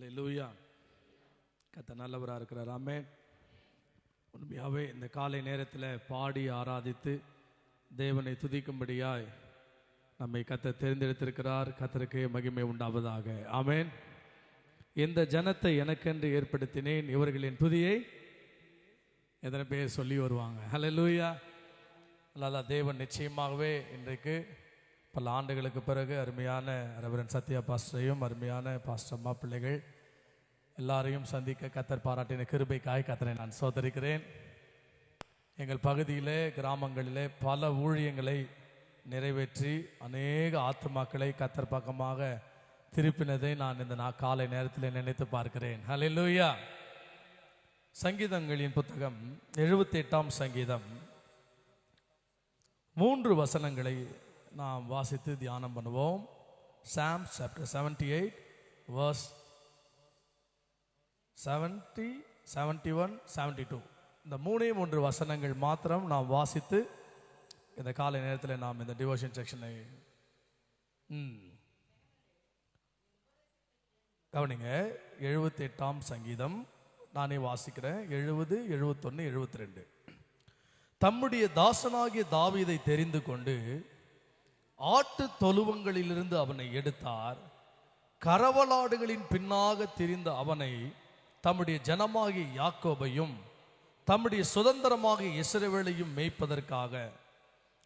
அல்லேலூயா கத்த நல்லவராக இருக்கிறார். ஆமென் உண்மையாகவே இந்த காலை நேரத்தில் பாடி ஆராதித்து தேவனை துதிக்கும்படியாய் நம்மை கத்த தேர்ந்தெடுத்திருக்கிறார். கத்தருக்கு மகிமை உண்டாவதாக. ஆமேன் இந்த ஜனத்தை எனக்கென்று ஏற்படுத்தினேன். இவர்களின் துதியை எத்தனை பேர் சொல்லி வருவாங்க? ஹலோ லூயா அல்லாத தேவன் நிச்சயமாகவே இன்றைக்கு பல ஆண்டுகளுக்கு பிறகு அருமையான ரெவரன் சத்யா பாஸ்டரையும் அருமையான பாஸ்டர் பிள்ளைகள் எல்லாரையும் சந்திக்க கத்தர் பாராட்டின கிருபைக்காய் கத்தரை நான் சோதரிக்கிறேன். எங்கள் பகுதியிலே கிராமங்களிலே பல ஊழியங்களை நிறைவேற்றி அநேக ஆத்துமாக்களை கத்தர் பக்கமாக திருப்பினதை நான் இந்த நான் காலை நேரத்தில் நினைத்து பார்க்கிறேன். ஹalleluya சங்கீதங்களின் புத்தகம் எழுபத்தி எட்டாம் சங்கீதம். மூன்று வசனங்களை நாம் வாசித்து தியானம் பண்ணுவோம். Psalm chapter seventy eight verse seventy seventy one seventy two இந்த மூணே மூன்று வசனங்கள் மாத்திரம் நாம் வாசித்து இந்த காலை நேரத்தில் நாம் இந்த டிவோஷன் செக்ஷனை கவனிங்க எழுபத்தி எட்டாம் சங்கீதம் நானே வாசிக்கிறேன். எழுபது எழுபத்தொன்று எழுபத்தி ரெண்டு தம்முடைய தாசனாகிய தாவீதை தெரிந்து கொண்டு ஆட்டு தொழுவங்களிலிருந்து அவனை எடுத்தார். கரவலாடுகளின் பின்னாக திரிந்த அவனை தம்முடைய ஜனமாகிய யாக்கோபையும் தம்முடைய சுதந்திரமாக இஸ்ரவேலையும் மேய்ப்பதற்காக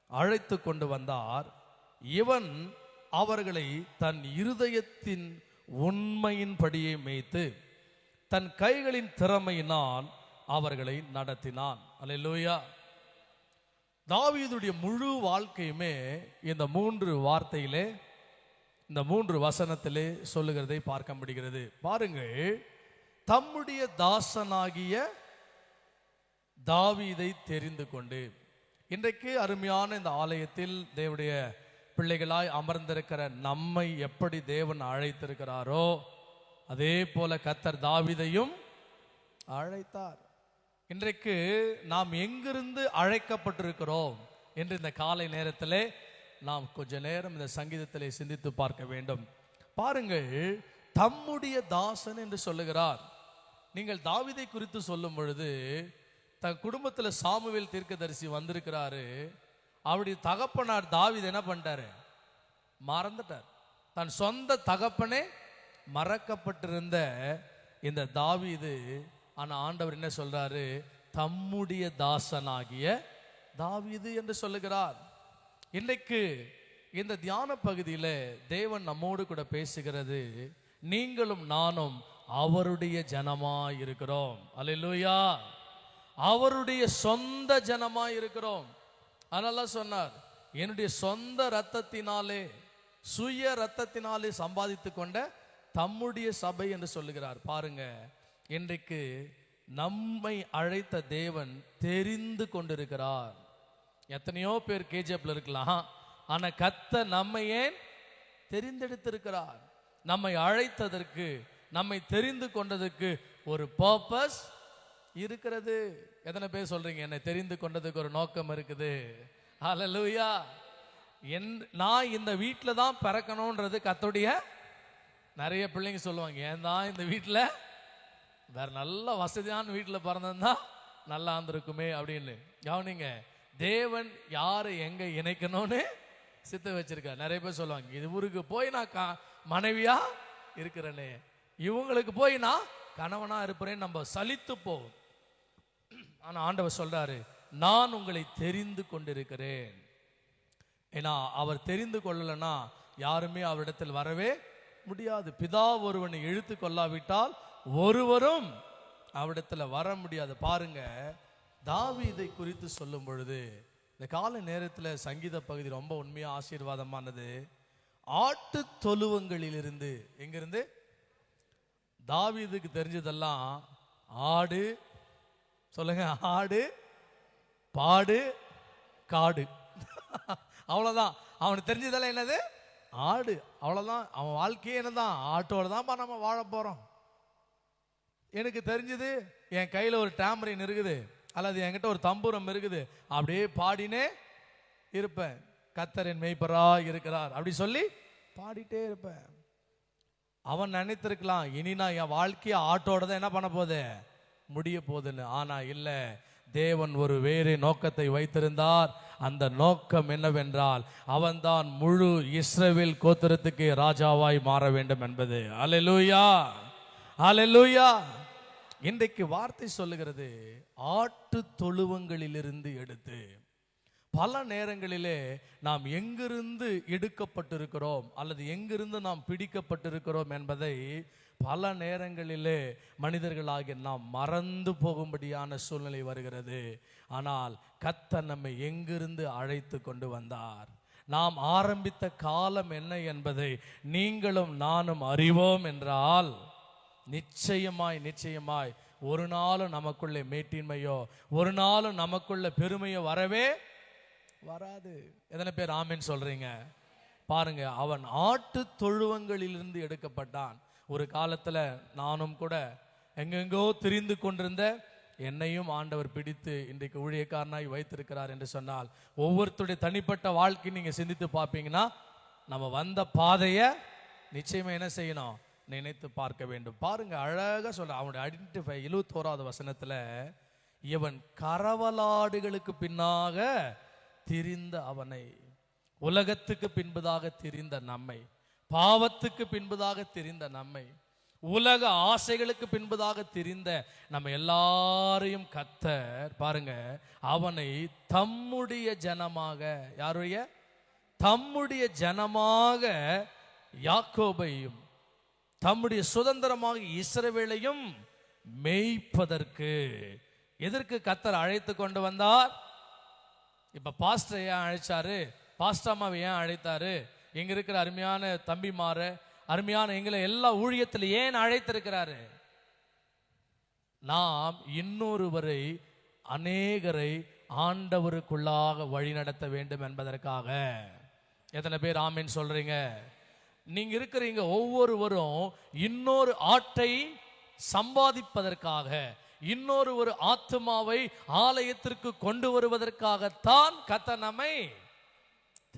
அழைத்து கொண்டு வந்தார். இவன் அவர்களை தன் இருதயத்தின் உண்மையின்படியே மேய்த்து தன் கைகளின் திறமையினால் அவர்களை நடத்தினான். அல்லேலூயா. தாவீதுடைய முழு வாழ்க்கையுமே இந்த மூன்று வார்த்தையிலே இந்த மூன்று வசனத்திலே சொல்லுகிறதை பார்க்க முடிகிறது. பாருங்கள். தம்முடைய தாசனாகிய தாவீதை தெரிந்து கொண்டு இன்றைக்கு அருமையான இந்த ஆலயத்தில் தேவடைய பிள்ளைகளாய் அமர்ந்திருக்கிற நம்மை எப்படி தேவன் அழைத்திருக்கிறாரோ அதே போல கத்தர் தாவிதையும் அழைத்தார். இன்றைக்கு நாம் எங்கிருந்து அழைக்கப்பட்டிருக்கிறோம் என்று இந்த காலை நேரத்திலே நாம் கொஞ்ச நேரம் இந்த சங்கீதத்திலே சிந்தித்து பார்க்க வேண்டும். பாருங்கள் தம்முடைய தாசன் என்று சொல்லுகிறார். நீங்கள் தாவீதை குறித்து சொல்லும் பொழுது தன் குடும்பத்தில் சாமுவேல் தீர்க்கதரிசி வந்திருக்கிறாரு. அவருடைய தகப்பனார் தாவித என்ன பண்ணிட்டாரு? மறந்துட்டார். தன் சொந்த தகப்பனே மறக்கப்பட்டிருந்த இந்த தாவிது ஆனால் ஆண்டவர் என்ன சொல்றாரு? தம்முடைய தாசனாகிய தாவீது என்று சொல்லுகிறார். இன்றைக்கு இந்த தியான பகுதியில தேவன் நம்மோடு கூட பேசுகிறது. நீங்களும் நானும் அவருடைய ஜனமா இருக்கிறோம் அல்லேலூயா அவருடைய சொந்த ஜனமா இருக்கிறோம் அதனால சொன்னார் என்னுடைய சொந்த ரத்தத்தினாலே சுய ரத்தத்தினாலே சம்பாதித்து கொண்ட தம்முடைய சபை என்று சொல்லுகிறார். பாருங்க இன்றைக்கு நம்மை அழைத்த தேவன் தெரிந்து கொண்டிருக்கிறார். எத்தனையோ பேர் கேஜிஎஃப்ல இருக்கலாம். ஆனா கத்த நம்மை ஏன் தெரிந்தெடுத்திருக்கிறார்? நம்மை அழைத்ததற்கு நம்மை தெரிந்து கொண்டதுக்கு ஒரு பர்பஸ் இருக்கிறது. எத்தனை பேர் சொல்றீங்க என்னை தெரிந்து கொண்டதுக்கு ஒரு நோக்கம் இருக்குது? ஹalleluya என் நான் இந்த வீட்டில் தான் பிறக்கணுன்றது கத்தோடைய நிறைய பிள்ளைங்க சொல்லுவாங்க ஏன் தான் இந்த வீட்டில் வேற நல்ல வசதியான வீட்டில் பிறந்திருந்தா நல்லா இருந்திருக்குமே அப்படின்னு. கவனிங்க தேவன் யாரை எங்க இணைக்கணும்னு சித்த வச்சிருக்கார். நிறைய பேர் சொல்லுவாங்க இது ஊருக்கு போய் நான் கா- மனைவியா இருக்கிறேனே. இவங்களுக்கு போய் நான் கணவனா இருப்பேன் நம்ம சலித்து போகும். ஆனா ஆண்டவர் சொல்றாரு நான் உங்களை தெரிந்து கொண்டிருக்கிறேன். ஏன்னா அவர் தெரிந்து கொள்ளலைன்னா யாருமே அவரிடத்தில் வரவே முடியாது. பிதா ஒருவனை இழுத்து கொள்ளாவிட்டால் ஒருவரும் அவரிடத்துல வர முடியாது. பாருங்க தாவி இதை குறித்து சொல்லும் பொழுது இந்த கால நேரத்தில் சங்கீத பகுதி ரொம்ப உண்மையா ஆசீர்வாதமானது. ஆட்டு தொழுவங்களிலிருந்து எங்கிருந்து? தாவீதுக்கு தெரிஞ்சதெல்லாம் ஆடு சொல்லுங்க ஆடு பாடு காடு. அவ்வளோதான் அவனுக்கு தெரிஞ்சதெல்லாம் என்னது? ஆடு. அவ்வளோதான் அவன் வாழ்க்கையே என்னதான்? ஆட்டோட தான்ப்பா நம்ம வாழ போகிறோம் எனக்கு தெரிஞ்சது என் கையில் ஒரு டேமரின் இருக்குது. அல்லது என்கிட்ட ஒரு தம்பூரம் இருக்குது. அப்படியே பாடினே இருப்பேன். கத்தரின் மெய்ப்பரா இருக்கிறார். அப்படி சொல்லி பாடிட்டே இருப்பேன். அவன் நினைத்திருக்கலாம் இனி நான் என் வாழ்க்கையை ஆட்டோட தான் என்ன பண்ண போகுது? முடிய போகுதுன்னு. ஆனா இல்ல தேவன் ஒரு வேறு நோக்கத்தை வைத்திருந்தார். அந்த நோக்கம் என்னவென்றால் அவன்தான் முழு இஸ்ரேவில் கோத்திரத்துக்கு ராஜாவாய் மாற வேண்டும் என்பது. அலலூயா அலலூயா இன்றைக்கு வார்த்தை சொல்லுகிறது ஆட்டு தொழுவங்களிலிருந்து எடுத்து பல நேரங்களிலே நாம் எங்கிருந்து எடுக்கப்பட்டிருக்கிறோம் அல்லது எங்கிருந்து நாம் பிடிக்கப்பட்டிருக்கிறோம் என்பதை பல நேரங்களிலே மனிதர்களாகிய நாம் மறந்து போகும்படியான சூழ்நிலை வருகிறது. ஆனால் கத்த நம்மை எங்கிருந்து அழைத்து கொண்டு வந்தார்? நாம் ஆரம்பித்த காலம் என்ன என்பதை நீங்களும் நானும் அறிவோம் என்றால் நிச்சயமாய் நிச்சயமாய் ஒரு நாளும் நமக்குள்ளே மேட்டின்மையோ ஒரு நாளும் நமக்குள்ள பெருமையோ வரவே வராது. எத்தனை பேர் ஆமின்னு சொல்றீங்க? பாருங்க அவன் ஆட்டு தொழுவங்களிலிருந்து எடுக்கப்பட்டான். ஒரு காலத்துல நானும் கூட எங்கெங்கோ திரிந்து கொண்டிருந்த என்னையும் ஆண்டவர் பிடித்து இன்றைக்கு ஊழியக்காரனாய் வைத்திருக்கிறார் என்று சொன்னால் ஒவ்வொருத்தருடைய தனிப்பட்ட வாழ்க்கை நீங்க சிந்தித்து பார்ப்பீங்கன்னா நம்ம வந்த பாதையை நிச்சயமா என்ன செய்யணும்? நினைத்து பார்க்க வேண்டும். பாருங்க அழகாக சொல்ல அவனுடைய ஐடென்டிஃபை எழுபத்தோராவது வசனத்துல இவன் கரவலாடுகளுக்கு பின்னாக திரிந்த அவனை. உலகத்துக்கு பின்பதாக திரிந்த நம்மை. பாவத்துக்கு பின்பதாக திரிந்த நம்மை. உலக ஆசைகளுக்கு பின்பதாக திரிந்த நம்ம எல்லாரையும் கத்தர் பாருங்க அவனை தம்முடைய ஜனமாக யாருடைய? தம்முடைய ஜனமாக யாக்கோபையும் தம்முடைய சுதந்திரமாக இஸ்ரவேலையும் மேய்ப்பதற்கு. எதற்கு கத்தர் அழைத்து கொண்டு வந்தார்? இப்ப பாஸ்டர் ஏன் அழைச்சாரு? பாஸ்டாமாவை ஏன் அழைத்தாரு? இங்க இருக்கிற அருமையான தம்பிமார அருமையான எங்களை எல்லா ஊழியத்தில் ஏன் அழைத்திருக்கிறாரு? நாம் இன்னொருவரை அநேகரை ஆண்டவருக்குள்ளாக வழிநடத்த வேண்டும் என்பதற்காக. எத்தனை பேர் ஆமின்னு சொல்றீங்க? நீங்க இருக்கிறீங்க ஒவ்வொருவரும் இன்னொரு ஆட்டை சம்பாதிப்பதற்காக. இன்னொரு ஒரு ஆத்மாவை ஆலயத்திற்கு கொண்டு வருவதற்காகத்தான் கத்த நம்மை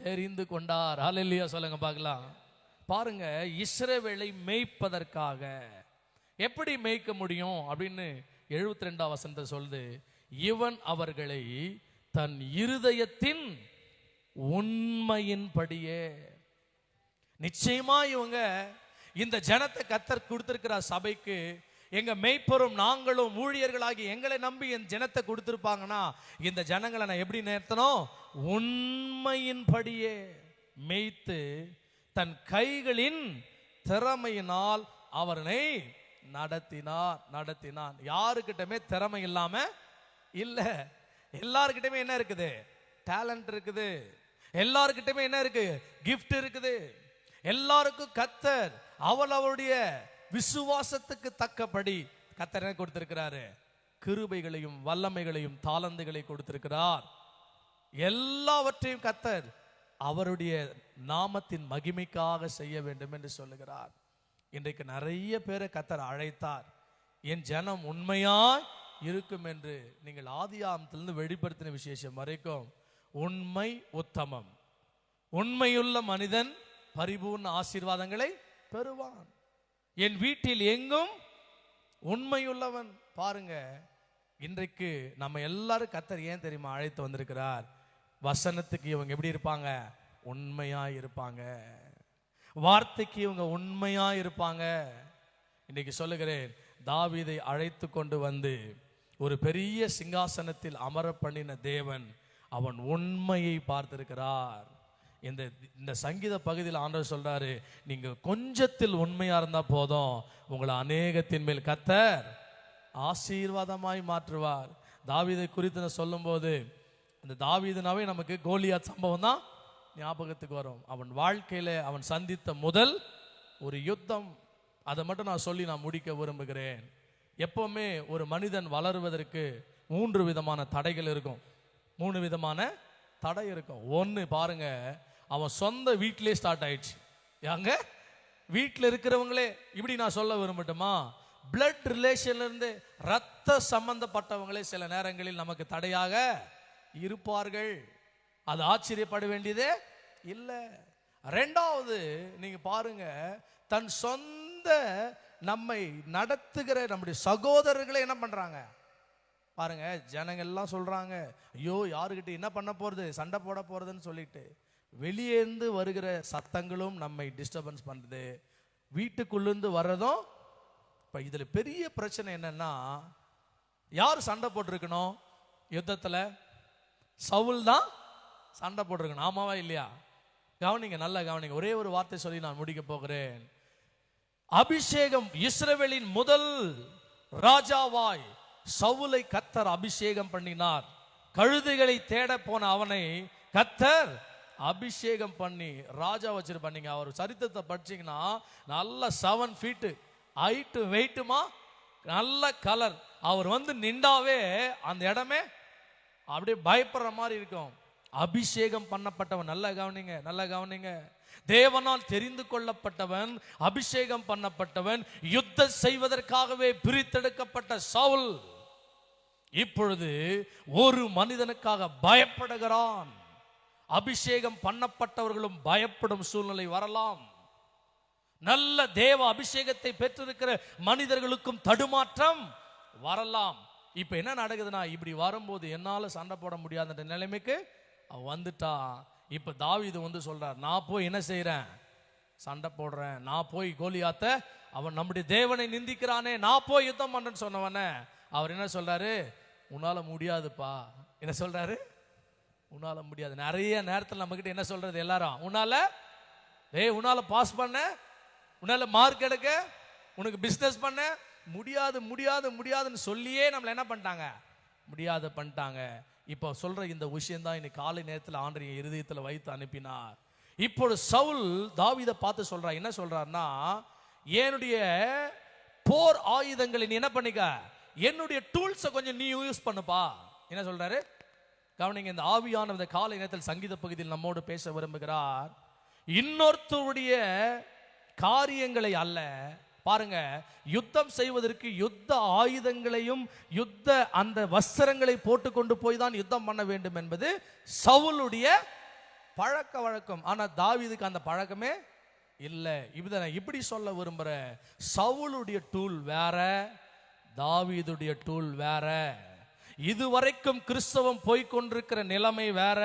தெரிந்து கொண்டார். ஹalleluya சொல்லுங்க பார்க்கலாம். பாருங்க இஸ்ரவேலை மேய்ப்பதற்காக. எப்படி மேய்க்க முடியும் அப்படின்னு எழுபத்தி ரெண்டாம் வசந்த சொல்லுது இவன் அவர்களை தன் இருதயத்தின் உண்மையின்படியே. நிச்சயமா இவங்க இந்த ஜனத்தை கத்தர் கொடுத்திருக்கிற சபைக்கு எங்க மெய்ப்பரும் நாங்களும் ஊழியர்களாகி எங்களை நம்பி என் ஜனத்தை கொடுத்துருப்பாங்கன்னா இந்த ஜனங்களை நான் எப்படி நேர்த்தனோ உண்மையின்படியே மெய்த்து தன் கைகளின் திறமையினால் அவர்களை நடத்தினார் நடத்தினான் யாருக்கிட்டமே திறமை இல்லாம இல்ல. எல்லாருக்கிட்டமே என்ன இருக்குது? டேலண்ட் இருக்குது. எல்லாருக்கிட்டமே என்ன இருக்கு? கிஃப்ட் இருக்குது. எல்லாருக்கும் கத்தர் அவள் அவருடைய விசுவாசத்துக்கு தக்கபடி கத்தரை கொடுத்திருக்கிறாரு. கிருபைகளையும் வல்லமைகளையும் தாளந்துகளை கொடுத்திருக்கிறார். எல்லாவற்றையும் கத்தர் அவருடைய நாமத்தின் மகிமைக்காக செய்ய வேண்டும் என்று சொல்லுகிறார். இன்றைக்கு நிறைய பேரை கத்தர் அழைத்தார். என் ஜனம் உண்மையாய் இருக்கும் என்று நீங்கள் ஆதி ஆமத்திலிருந்து வெளிப்படுத்தின விசேஷம் வரைக்கும் உண்மை உத்தமம். உண்மையுள்ள மனிதன் பரிபூர்ண ஆசீர்வாதங்களை பெறுவான். என் வீட்டில் எங்கும் உண்மையுள்ளவன். பாருங்க இன்றைக்கு நம்ம எல்லாரும் கத்தர் ஏன் தெரியுமா அழைத்து வந்திருக்கிறார்? வசனத்துக்கு இவங்க எப்படி இருப்பாங்க? உண்மையா இருப்பாங்க. வார்த்தைக்கு இவங்க உண்மையா இருப்பாங்க. இன்னைக்கு சொல்லுகிறேன் தாவீதை அழைத்து கொண்டு வந்து ஒரு பெரிய சிங்காசனத்தில் அமர பண்ணின தேவன் அவன் உண்மையை பார்த்திருக்கிறார். இந்த இந்த சங்கீத பகுதியில் ஆண்டவர் சொல்றாரு நீங்க கொஞ்சத்தில் உண்மையா இருந்தா போதும் உங்களை அநேகத்தின் மேல் கத்தர் ஆசீர்வாதமாய் மாற்றுவார். தாவிதை குறித்து நான் சொல்லும்போது அந்த தாவீதுனாவே நமக்கு கோலியாத் சம்பவம் தான் ஞாபகத்துக்கு வரும். அவன் வாழ்க்கையில அவன் சந்தித்த முதல் ஒரு யுத்தம். அதை மட்டும் நான் சொல்லி நான் முடிக்க விரும்புகிறேன். எப்பவுமே ஒரு மனிதன் வளருவதற்கு மூன்று விதமான தடைகள் இருக்கும். மூணு விதமான தடை இருக்கும். ஒன்று பாருங்க அவன் சொந்த வீட்டிலே ஸ்டார்ட் ஆயிடுச்சு. யாங்க வீட்டில் இருக்கிறவங்களே இப்படி நான் சொல்ல விரும்பட்டுமா? பிளட் ரிலேஷன்ல இருந்து ரத்த சம்பந்தப்பட்டவங்களே சில நேரங்களில் நமக்கு தடையாக இருப்பார்கள். அது ஆச்சரியப்பட வேண்டியதே இல்லை. ரெண்டாவது நீங்க பாருங்க தன் சொந்த நம்மை நடத்துகிற நம்முடைய சகோதரர்களை என்ன பண்றாங்க? பாருங்க ஜனங்கள்லாம் சொல்கிறாங்க ஐயோ யாருக்கிட்ட என்ன பண்ண போகிறது சண்டை போட போகிறதுன்னு சொல்லிட்டு வெளியே இருந்து வருகிற சத்தங்களும் நம்மை டிஸ்டர்பன்ஸ் பண்ணுது வீட்டுக்குள்ளேருந்து வர்றதும் இப்போ இதில் பெரிய பிரச்சனை என்னென்னா யார் சண்டை போட்டிருக்கணும்? யுத்தத்தில் சவுல் தான் சண்டை போட்டிருக்கணும். ஆமாவா இல்லையா? கவனிங்க நல்லா கவனிங்க. ஒரே ஒரு வார்த்தை சொல்லி நான் முடிக்க போகிறேன். அபிஷேகம் இஸ்ரவேலின் முதல் ராஜாவாய் சவுலை கத்தர் அபிஷேகம் பண்ணினார். கழுதைகளை தேட போன அவனை கத்தர் அபிஷேகம் பண்ணி ராஜா வச்சிருப்பாங்க அவர் சரித்திரத்தை படிச்சீங்கன்னா நல்ல செவன் ஃபீட்டு ஹைட்டு வெயிட்டுமா நல்ல கலர் அவர் வந்து நின்றாவே அந்த இடமே அப்படியே பயப்படுற மாதிரி இருக்கும். அபிஷேகம் பண்ணப்பட்டவன் நல்லா கவனிங்க நல்லா கவனிங்க. தேவனால் தெரிந்து கொள்ளப்பட்டவன் அபிஷேகம் பண்ணப்பட்டவன் யுத்தம் செய்வதற்காகவே பிரித்தெடுக்கப்பட்ட சவுல். இப்பொழுது ஒரு மனிதனுக்காக பயப்படுகிறான். அபிஷேகம் பண்ணப்பட்டவர்களும் பயப்படும் சூழ்நிலை வரலாம். நல்ல தேவ அபிஷேகத்தை பெற்றிருக்கிற மனிதர்களுக்கும் தடுமாற்றம் வரலாம். இப்ப என்ன நடக்குதுன்னா இப்படி வரும்போது என்னால சண்டை போட முடியாத நிலைமைக்கு வந்துட்டான். வந்துட்டா இப்ப இது வந்து சொல்றார் நான் போய் என்ன செய்யறேன் சண்டை போடுறேன். நான் போய் கோலியாத்த அவன் நம்முடைய தேவனை நிந்திக்கிறானே. நான் போய் யுத்தம் பண்றேன்னு சொன்னவனே. அவர் என்ன சொல்றாரு? உன்னால முடியாதுப்பா. என்ன சொல்றாரு? உன்னால முடியாது. நிறைய நேரத்தில் நம்ம கிட்ட என்ன சொல்றது எல்லாரும்? உன்னால ஏய் உன்னால பாஸ் பண்ண உன்னால மார்க் எடுக்க உனக்கு பிஸ்னஸ் பண்ண முடியாது முடியாது முடியாதுன்னு சொல்லியே நம்மளை என்ன பண்ணிட்டாங்க? முடியாத பண்ணிட்டாங்க. இப்போ சொல்ற இந்த விஷயம் தான் இன்னைக்கு காலை நேரத்தில் ஆண்டரிய இருதயத்தில் வைத்து அனுப்பினார். இப்போது சவுல் தாவிதை பார்த்து சொல்றா என்ன சொல்றாருன்னா என்னுடைய போர் ஆயுதங்களை நீ என்ன பண்ணிக்க? என்னுடைய டூல்ஸை கொஞ்சம் நீ யூஸ் பண்ணுப்பா. என்ன சொல்றாரு? கவனிங்க இந்த ஆவியான இந்த காலை நேரத்தில் சங்கீத பகுதியில் நம்மோடு பேச விரும்புகிறார். இன்னொருத்தருடைய காரியங்களை அல்ல. பாருங்க யுத்தம் செய்வதற்கு யுத்த ஆயுதங்களையும் யுத்த அந்த வஸ்திரங்களை போட்டுக்கொண்டு போய் தான் யுத்தம் பண்ண வேண்டும் என்பது சவுலுடைய பழக்க வழக்கம். ஆனா தாவிதுக்கு அந்த பழக்கமே இல்லை. இப்படி நான் இப்படி சொல்ல விரும்புகிறேன் சவுளுடைய டூல் வேற தாவீதுடைய டூல் வேற. இதுவரைக்கும் கிறிஸ்தவம் போய்க்கொண்டிருக்கிற நிலைமை வேற.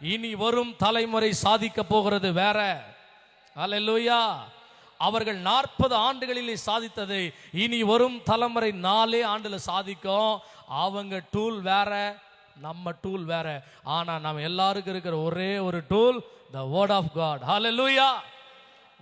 இனி வரும் தலைமுறை சாதிக்க போகிறது வேற. அல்லேலூயா. அவர்கள் நாற்பது ஆண்டுகளிலே சாதித்ததை இனி வரும் தலைமுறை நாலே ஆண்டுல சாதிக்கும். அவங்க டூல் வேற நம்ம டூல் வேற. ஆனா நம்ம எல்லாருக்கும் இருக்கிற ஒரே ஒரு tool the word of God ஹalleluya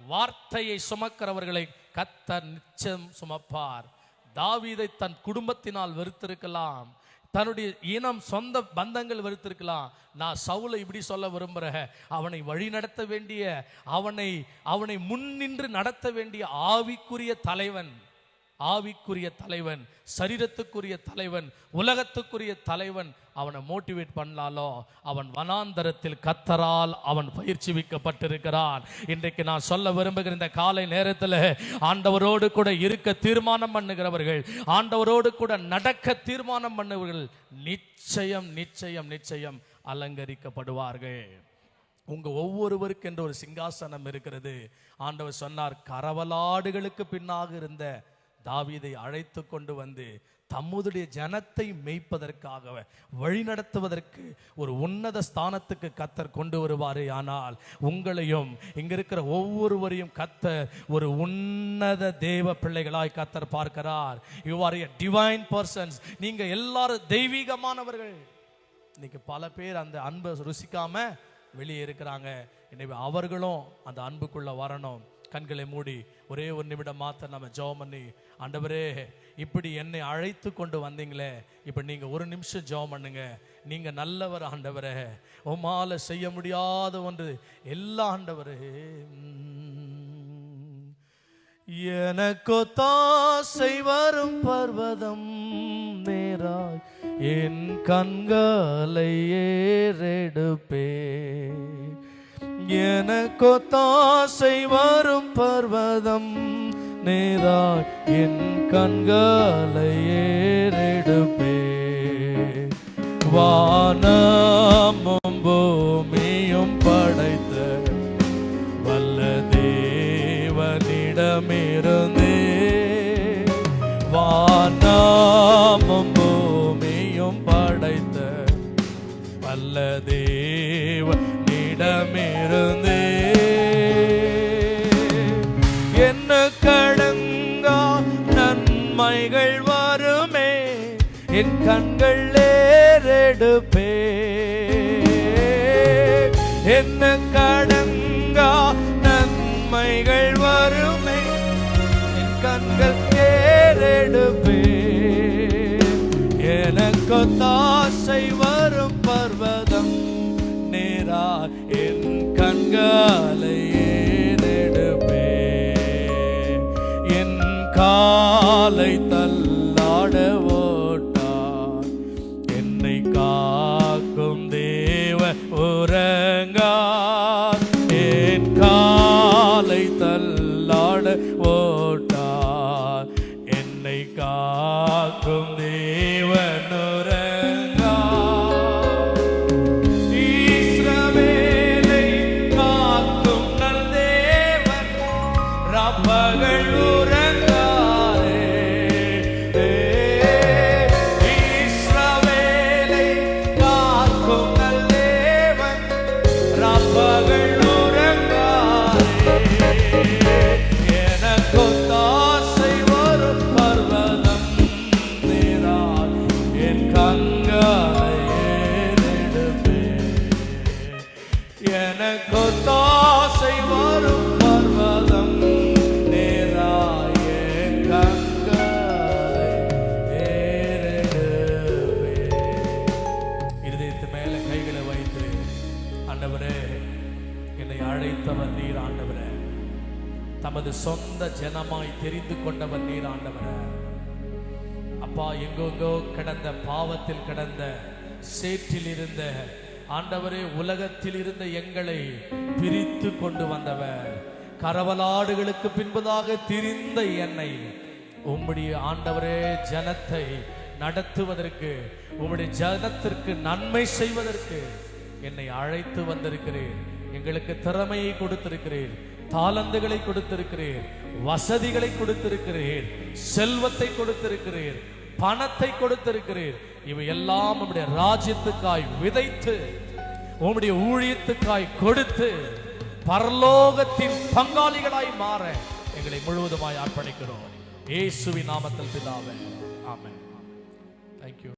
வார்த்தையை சுமக்கிறவர்களை கத்த நிச்சயம் சுமப்பார். தாவீதை தன் குடும்பத்தினால் வெறுத்திருக்கலாம். தன்னுடைய இனம் சொந்த பந்தங்கள் வெறுத்திருக்கலாம். நான் சவுலை இப்படி சொல்ல விரும்புகிற அவனை வழி நடத்த வேண்டிய அவனை அவனை முன்னின்று நடத்த வேண்டிய ஆவிக்குரிய தலைவன். ஆவிக்குரிய தலைவன் சரீரத்துக்குரிய தலைவன் உலகத்துக்குரிய தலைவன் அவனை மோட்டிவேட் பண்ணாலோ அவன் வனாந்தரத்தில் கத்தரால் அவன் பயிற்சிவிக்கப்பட்டிருக்கிறான். இன்றைக்கு நான் சொல்ல விரும்புகிற இந்த காலை நேரத்தில் ஆண்டவரோடு கூட இருக்க தீர்மானம் பண்ணுகிறவர்கள் ஆண்டவரோடு கூட நடக்க தீர்மானம் பண்ணுவர்கள் நிச்சயம் நிச்சயம் நிச்சயம் அலங்கரிக்கப்படுவார்கள். உங்க ஒவ்வொருவருக்கு என்ற ஒரு சிங்காசனம் இருக்கிறது. ஆண்டவர் சொன்னார் கரவலாடுகளுக்கு பின்னாக இருந்த தாவீதை அழைத்து கொண்டு வந்து தம்முடைய ஜனத்தை மெய்ப்பதற்காக வழிநடத்துவதற்கு ஒரு உன்னத ஸ்தானத்துக்கு கத்தர் கொண்டு வருவாரே. ஆனால் உங்களையும் இங்க இருக்கிற ஒவ்வொருவரையும் கத்தர் ஒரு உன்னத தேவ பிள்ளைகளாய் கத்தர் பார்க்கிறார். You are a divine persons நீங்க எல்லாரும் தெய்வீகமானவர்கள். இன்னைக்கு பல பேர் அந்த அன்பை ருசிக்காம வெளியே இருக்கிறாங்க. எனவே அவர்களும் அந்த அன்புக்குள்ள வரணும். கண்களை மூடி ஒரே ஒரு நிமிடம் மாத்த நம்ம ஜெபம் பண்ணி ஆண்டவரே இப்படி என்னை அழைத்து கொண்டு வந்தீங்களே. இப்போ நீங்கள் ஒரு நிமிஷம் ஜெபம் பண்ணுங்க. நீங்கள் நல்லவர் ஆண்டவரே. உமால செய்ய முடியாத ஒன்று. எல்லா ஆண்டவரே எனக்கோ தாசை வரும் பர்வதம் நேராய் என் கண்களை ஏறெடுப்பே எனக்கோ தாசை வரும் பர்வதம் நேராய் என் கண்களை ஏறெடுப்பே வானமும் பூமியும் படைத்த வல்ல தேவனிடமிருந்தே. வானமும் பூமியும் படைத்த வல்ல தேவ தேவனிடமிருந்தே என்ன கடங்கா நன்மைகள் வருமே? என் கண்கள் ஏறெடுப்பே. என்ன கடங்கா நன்மைகள் வருமே? என் கண்கள் ஏறெடுப்பே. எனக்கு தாசை வரும் பர்வதம் நேரா காலையே கண்களை என் காலை தள்ளாட சொந்த ஜனமாய் தெரிந்து கொண்டவர் நீர் ஆண்டவர. அப்பா எங்கெங்கோ கிடந்த பாவத்தில் கிடந்த சேற்றில் இருந்த ஆண்டவரே உலகத்தில் இருந்த எங்களை பிரித்து கொண்டு வந்தவர். கரவலாடுகளுக்கு பின்பதாக திரிந்த என்னை. உம்முடைய ஆண்டவரே ஜனத்தை நடத்துவதற்கு உம்முடைய ஜனத்திற்கு நன்மை செய்வதற்கு என்னை அழைத்து வந்திருக்கிறேன் எங்களுக்கு திறமையை கொடுத்திருக்கிறேன் தாளந்துகளை கொடுத்திருக்கிறேன் வசதிகளை கொடுத்திருக்கிறேன் செல்வத்தை கொடுத்திருக்கிறேன் பணத்தை கொடுத்திருக்கிறீர் இவை எல்லாம் உம்முடைய ராஜ்யத்துக்காய் விதைத்து உம்முடைய ஊழியத்துக்காய் கொடுத்து பரலோகத்தின் பங்காளிகளாய் மாற எங்களை முழுவதுமாய் அர்ப்பணிக்கிறோம். ஏசுவி நாமத்தில் பிதாவே. ஆமென். தேங்க்யூ